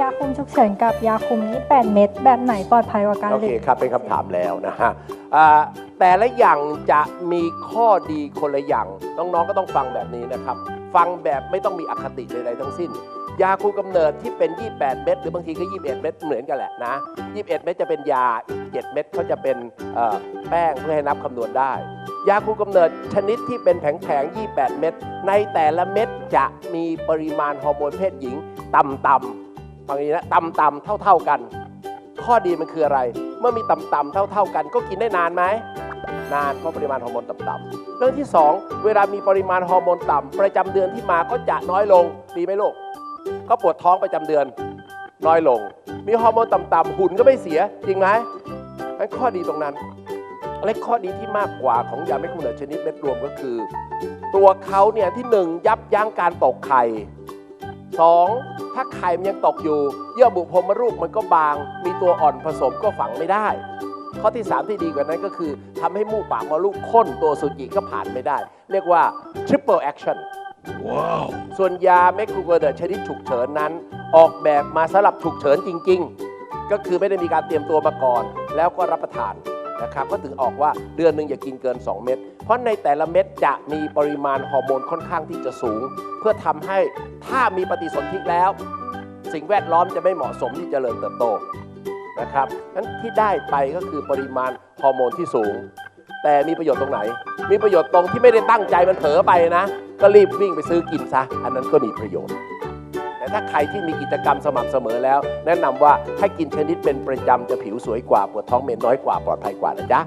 ยาคุมฉุกเฉินกับยาคุมนี่8เม็ดแบบไหนปลอดภัยกว่ากันโอเคครับเป็นคำถามแล้วนะฮะอ่าแต่ละอย่างจะมีข้อดีคนละอย่าง น้องๆก็ต้องฟังแบบนี้นะครับ ฟังแบบไม่ต้องมีอคติใดๆทั้งสิ้น ยาคุมกำเนิดที่เป็น 28 เม็ดหรือบางทีก็ 21 เม็ดเหมือนกันแหละนะ 21 เม็ดจะเป็นยาอีก7เม็ดเขาจะเป็นแป้งเพื่อให้นับคำนวณได้ ยาคุมกำเนิดชนิดที่เป็นแผงๆ28 เม็ดในแต่ละเม็ดจะมีปริมาณฮอร์โมนเพศหญิงต่ำๆ บางทีนะต่ำๆเท่าๆกัน ข้อดีมันคืออะไร เมื่อมีต่ำๆเท่าๆกัน ก็กินได้นานไหมนานเพราะปริมาณฮอร์โมนต่ำๆเรื่องที่ 2 เวลามีปริมาณฮอร์โมนต่ำประจำเดือนที่มาก็จะน้อยลงดีไหมลูกก็ปวดท้องประจำเดือน น้อยลง มีฮอร์โมนต่ำๆหุ่นก็ไม่เสียจริงไหมนั่นข้อดีตรงนั้นและข้อดีที่มากกว่าของยาเม็ดกำเนิดชนิดเม็ดรวมก็คือ ตัวเขาเนี่ยที่หนึ่งยับยั้งการตกไข่ สองถ้าไข่มันยังตกอยู่ เยื่อบุพรมรูปมันก็บาง มีตัวอ่อนผสมก็ฝังไม่ได้ ข้อที่ 3 ที่ดีกว่านั้นก็คือทำให้มูกปากมดลูกข้นตัวสุจิก็ผ่านไม่ได้ เรียกว่า triple action ส่วนยาเมกรูโกเดอร์ชนิดฉุกเฉินนั้น ออกแบบมาสำหรับฉุกเฉินจริง ๆ ก็คือไม่ได้มีการเตรียมตัวมาก่อน แล้วก็รับประทาน นะครับก็ถึงออกว่าเดือนหนึ่งอย่ากินเกิน 2 เม็ดเพราะในแต่ละเม็ดจะมีปริมาณฮอร์โมนค่อนข้างที่จะสูง เพื่อทำให้ถ้ามีปฏิสนธิแล้ว สิ่งแวดล้อมจะไม่เหมาะสมที่จเจริญเติบโตนะครับนั้นที่ได้ไปก็คือปริมาณฮอร์โมนที่สูง แต่มีประโยชน์ตรงไหน มีประโยชน์ตรงที่ไม่ได้ตั้งใจมันเผลอไปนะ ก็รีบวิ่งไปซื้อกินซะอันนั้นก็มีประโยชน์ ถ้าใครที่มีกิจกรรมสม่ำเสมอแล้ว แนะนำว่าให้กินชนิดเป็นประจำจะผิวสวยกว่าปวดท้องเมนน้อยกว่าปลอดภัยกว่านะจ๊ะ